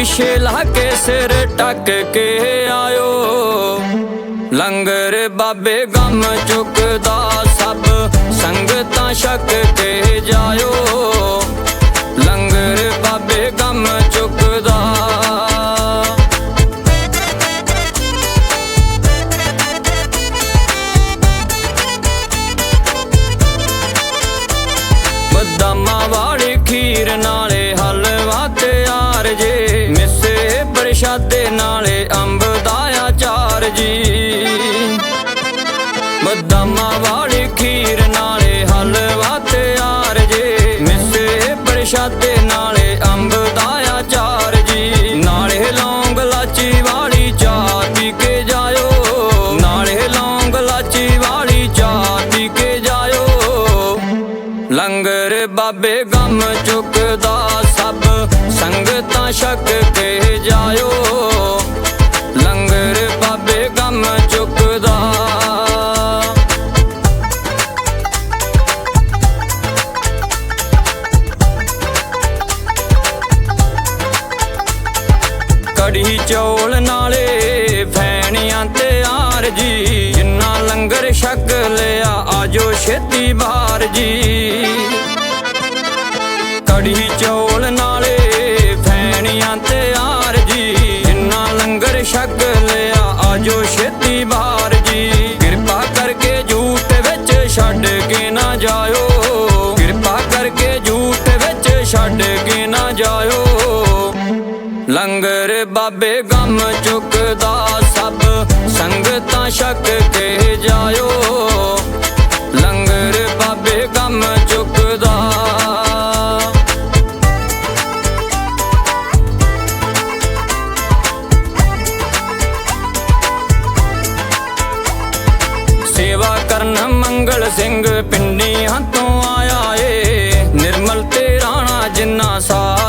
ਪਿੱਛੇ ਲਾ ਕੇ ਸਿਰ ਟੱਕ ਕੇ ਆਇਓ। ਲੰਗਰ ਬਾਬੇ ਗਮ ਚੁੱਕਦਾ ਸਭ ਸੰਗਤਾਂ ਛਕ ਕੇ ਜਾ ਬਦਾਮਾਂ ਵਾਲੀ ਖੀਰ ਨਾਲੇ ਹਲਵਾ ਤਿਆਰ ਜੇ। ਮਿੱਸੇ ਪ੍ਰਸ਼ਾਦੇ ਨਾਲੇ ਅੰਬ ਦਾ ਅਚਾਰ ਜੀ। ਨਾਲੇ ਲੌਂਗ ਲਾਚੀ ਵਾਲੀ ਚਾਹ ਪੀ ਕੇ ਜਾਇਓ। ਨਾਲੇ ਲੌਂਗ ਲਾਚੀ ਵਾਲੀ ਚਾਹ ਪੀ ਕੇ ਜਾਇਓ। ਲੰਗਰ ਬਾਬੇ ਗਮ ਚੁੱਕਦਾ ਸਭ ਸੰਗਤਾਂ ਛਕ ਕੇ ਜਾਇਓ। ਲੰਗਰ ਬਾਬੇ ਗਮ ਚੁੱਕ ਕੜੀ ਚੌਲ ਨਾਲੇ ਫੈਣੀਆਂ ਤੇ ਆਰ ਜੀ ਜਿੰਨਾ ਲੰਗਰ ਛਕ ਲਿਆ, ਆਜੋ ਛੇਤੀ ਬਾਹਰ ਜੀ। ਕੜੀ ਚੌਲ ਲੰਗਰ ਬਾਬੇ ਗਮ ਚੁੱਕਦਾ ਸਭ, ਸੰਗਤਾਂ ਸ਼ੱਕ ਕੇ ਜਾਇਓ। ਲੰਗਰ ਬਾਬੇ ਗਮ ਚੁੱਕਦਾ। ਸੇਵਾ ਕਰਨ ਮੰਗਲ ਸਿੰਘ ਪਿੰਡੀਆਂ ਤੋਂ ਆਇਆ ਏ। ਨਿਰਮਲ ਤੇ ਰਾਣਾ ਜਿੰਨਾ ਸਾਥ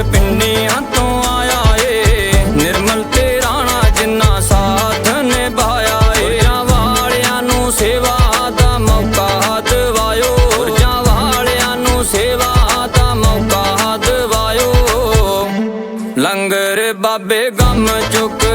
ਸਿੰਘ ਪਿੰਡੀ ਹੱਥੋਂ ਆਇਆ ਏ। ਨਿਰਮਲ ਤੇ ਰਾਣਾ ਜਿੰਨਾ ਸਾਥ ਨਿਭਾਇਆ ਏ। ਜਾਂ ਵਾਲਿਆਂ ਨੂੰ ਸੇਵਾ ਦਾ ਮੌਕਾ ਦਿਵਾਇਓ। ਜਾਂ ਵਾਲਿਆਂ ਨੂੰ ਸੇਵਾ ਦਾ ਮੌਕਾ ਦਿਵਾਇਓ। ਲੰਗਰ ਬਾਬੇ ਗਮ ਚੁੱਕ